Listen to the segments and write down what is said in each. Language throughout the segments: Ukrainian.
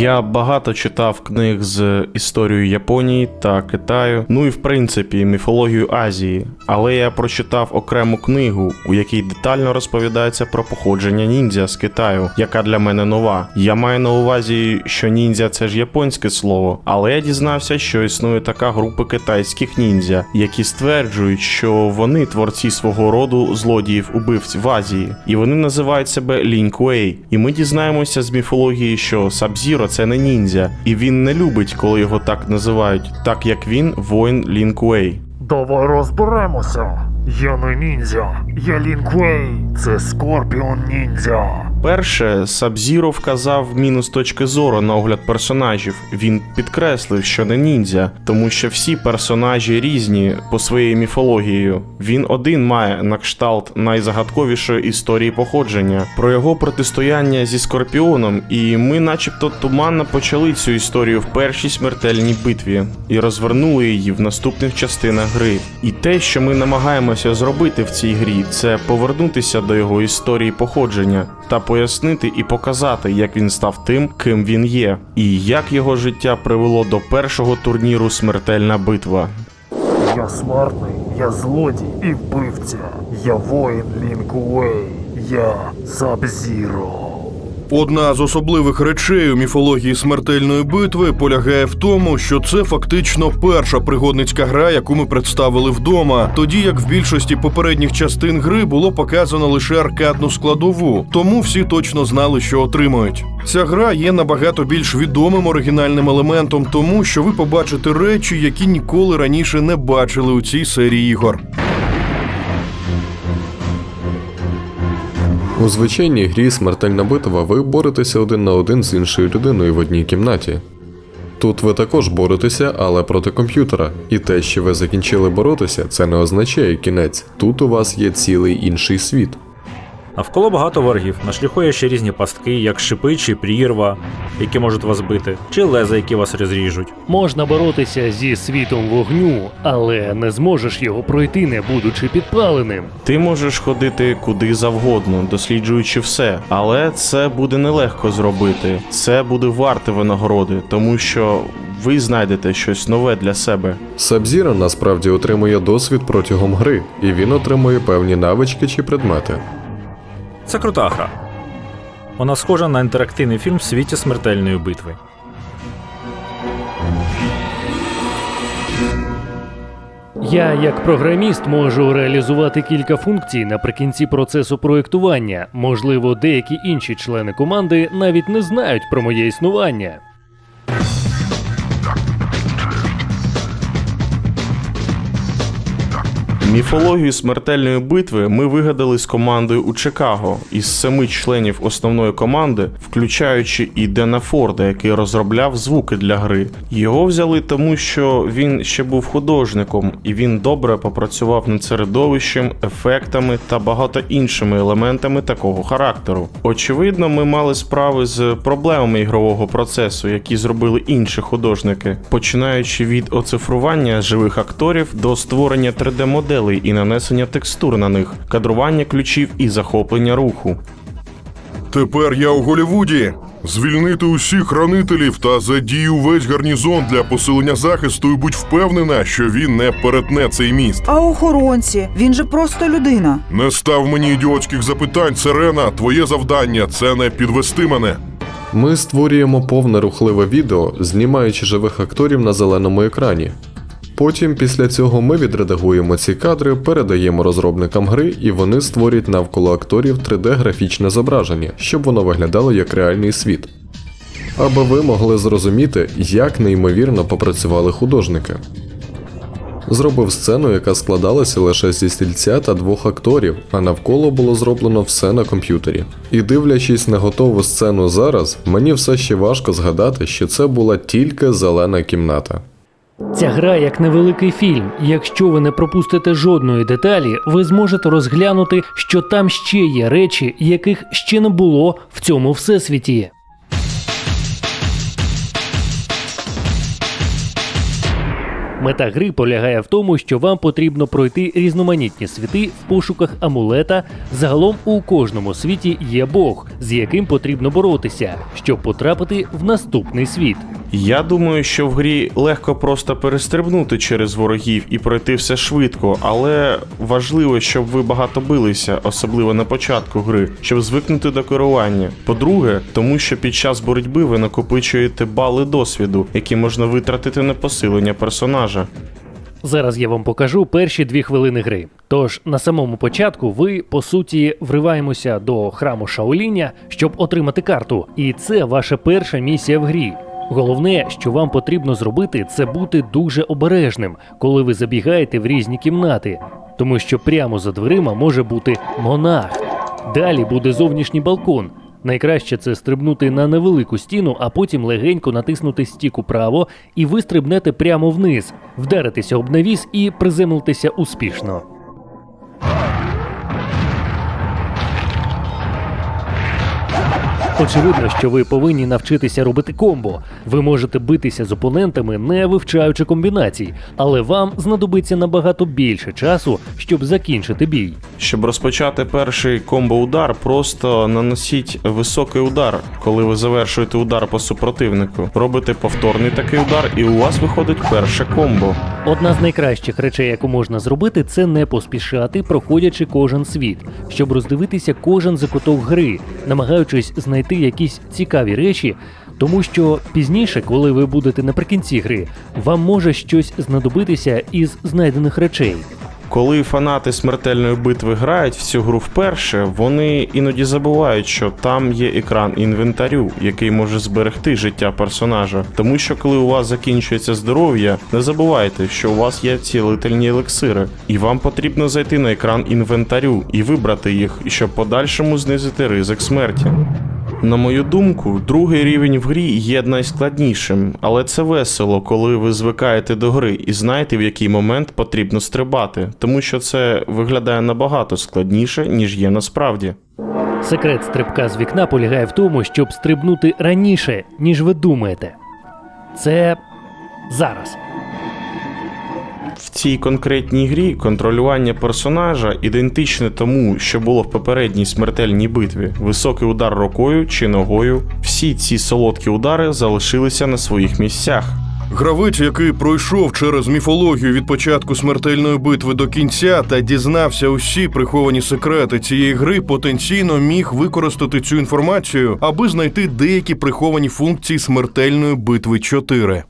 Я багато читав книг з історією Японії та Китаю, ну і в принципі міфологію Азії. Але я прочитав окрему книгу, у якій детально розповідається про походження ніндзя з Китаю, яка для мене нова. Я маю на увазі, що ніндзя це ж японське слово, але я дізнався, що існує така група китайських ніндзя, які стверджують, що вони творці свого роду злодіїв убивців в Азії, і вони називають себе Лінь Куей. І ми дізнаємося з міфології, що Сабзіро це не ніндзя, і він не любить, коли його так називають, так як він воїн Лін Куей. Давай розберемося. Я не ніндзя, я Лінквей, це Скорпіон ніндзя. Перше, Сабзіро вказав мінус точки зору на огляд персонажів. Він підкреслив, що не ніндзя, тому що всі персонажі різні по своєю міфологією. Він один має на кшталт найзагадковішої історії походження про його протистояння зі Скорпіоном, і ми, начебто, туманно почали цю історію в першій смертельній битві і розвернули її в наступних частинах гри. І те, що ми намагаємося зробити в цій грі, це повернутися до його історії походження та пояснити і показати, як він став тим, ким він є, і як його життя привело до першого турніру Смертельна битва. Я смертний, я злодій і вбивця. Я воїн Лінкуей. я Сабзіро. Одна з особливих речей у міфології смертельної битви полягає в тому, що це фактично перша пригодницька гра, яку ми представили вдома, тоді як в більшості попередніх частин гри було показано лише аркадну складову, тому всі точно знали, що отримають. Ця гра є набагато більш відомим оригінальним елементом, тому що ви побачите речі, які ніколи раніше не бачили у цій серії ігор. У звичайній грі смертельна битва ви боретеся один на один з іншою людиною в одній кімнаті. Тут ви також боретеся, але проти комп'ютера. І те, що ви закінчили боротися, це не означає кінець. Тут у вас є цілий інший світ. Навколо багато ворогів. На шляху є ще різні пастки, як шипи чи прірва, які можуть вас бити, чи леза, які вас розріжуть. Можна боротися зі світом вогню, але не зможеш його пройти, не будучи підпаленим. Ти можеш ходити куди завгодно, досліджуючи все, але це буде нелегко зробити. Це буде варте винагороди, тому що ви знайдете щось нове для себе. Сабзіра насправді отримує досвід протягом гри, і він отримує певні навички чи предмети. Це крута гра. Вона схожа на інтерактивний фільм в світі смертельної битви. Я, як програміст, можу реалізувати кілька функцій наприкінці процесу проєктування. Можливо, деякі інші члени команди навіть не знають про моє існування. Міфологію смертельної битви ми вигадали з командою у Чикаго із семи членів основної команди, включаючи і Дена Форда, який розробляв звуки для гри. Його взяли тому, що він ще був художником, і він добре попрацював над середовищем, ефектами та багато іншими елементами такого характеру. Очевидно, ми мали справи з проблемами ігрового процесу, які зробили інші художники, починаючи від оцифрування живих акторів до створення 3D-моделей і нанесення текстур на них, кадрування ключів і захоплення руху. Тепер я у Голівуді. Звільнити усіх хранителів та задію весь гарнізон для посилення захисту і будь впевнена, що він не перетне цей міст. А охоронці, він же просто людина. Не став мені ідіотських запитань, Сирена. Твоє завдання це не підвести мене. Ми створюємо повне рухливе відео, знімаючи живих акторів на зеленому екрані. Потім, після цього, ми відредагуємо ці кадри, передаємо розробникам гри, і вони створюють навколо акторів 3D графічне зображення, щоб воно виглядало як реальний світ. Аби ви могли зрозуміти, як неймовірно попрацювали художники. Зробив сцену, яка складалася лише зі стільця та двох акторів, а навколо було зроблено все на комп'ютері. І дивлячись на готову сцену зараз, мені все ще важко згадати, що це була тільки зелена кімната. Ця гра як невеликий фільм. Якщо ви не пропустите жодної деталі, ви зможете розглянути, що там ще є речі, яких ще не було в цьому всесвіті. Мета гри полягає в тому, що вам потрібно пройти різноманітні світи в пошуках амулета. Загалом у кожному світі є Бог, з яким потрібно боротися, щоб потрапити в наступний світ. Я думаю, що в грі легко просто перестрибнути через ворогів і пройти все швидко, але важливо, щоб ви багато билися, особливо на початку гри, щоб звикнути до керування. По-друге, тому що під час боротьби ви накопичуєте бали досвіду, які можна витратити на посилення персонажа. Зараз я вам покажу перші дві хвилини гри. Тож на самому початку ви по суті вриваємося до храму Шаоліня, щоб отримати карту, і це ваша перша місія в грі. Головне, що вам потрібно зробити, це бути дуже обережним, коли ви забігаєте в різні кімнати, тому що прямо за дверима може бути монах. Далі буде зовнішній балкон. Найкраще це стрибнути на невелику стіну, а потім легенько натиснути стік управо, і ви стрибнете прямо вниз, вдаритеся об навіс і приземлитеся успішно. Очевидно, що ви повинні навчитися робити комбо. Ви можете битися з опонентами, не вивчаючи комбінацій, але вам знадобиться набагато більше часу, щоб закінчити бій. Щоб розпочати перший комбо-удар, просто наносіть високий удар, коли ви завершуєте удар по супротивнику. Робите повторний такий удар, і у вас виходить перше комбо. Одна з найкращих речей, яку можна зробити, це не поспішати, проходячи кожен світ, щоб роздивитися кожен закуток гри, намагаючись знайти якісь цікаві речі, тому що пізніше, коли ви будете наприкінці гри, вам може щось знадобитися із знайдених речей. Коли фанати смертельної битви грають в цю гру вперше, вони іноді забувають, що там є екран інвентарю, який може зберегти життя персонажа. Тому що коли у вас закінчується здоров'я, не забувайте, що у вас є цілительні елексири, і вам потрібно зайти на екран інвентарю і вибрати їх, щоб подальшому знизити ризик смерті. На мою думку, другий рівень в грі є найскладнішим, але це весело, коли ви звикаєте до гри і знаєте, в який момент потрібно стрибати, тому що це виглядає набагато складніше, ніж є насправді. Секрет стрибка з вікна полягає в тому, щоб стрибнути раніше, ніж ви думаєте. Це зараз. В цій конкретній грі контролювання персонажа ідентичне тому, що було в попередній смертельній битві. Високий удар рукою чи ногою. Всі ці солодкі удари залишилися на своїх місцях. Гравець, який пройшов через міфологію від початку смертельної битви до кінця та дізнався усі приховані секрети цієї гри, потенційно міг використати цю інформацію, аби знайти деякі приховані функції смертельної битви 4.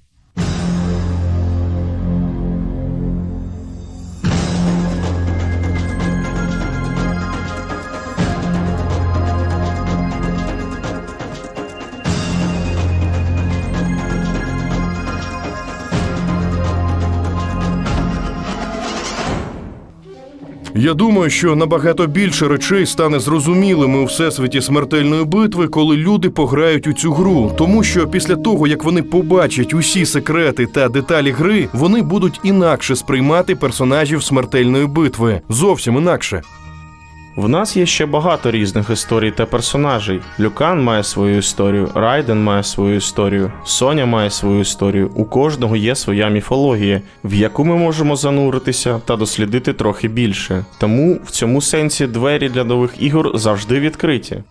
Я думаю, що набагато більше речей стане зрозумілими у всесвіті смертельної битви, коли люди пограють у цю гру. Тому що після того, як вони побачать усі секрети та деталі гри, вони будуть інакше сприймати персонажів смертельної битви. Зовсім інакше. В нас є ще багато різних історій та персонажей. Люкан має свою історію, Райден має свою історію, Соня має свою історію. У кожного є своя міфологія, в яку ми можемо зануритися та дослідити трохи більше. Тому в цьому сенсі двері для нових ігор завжди відкриті.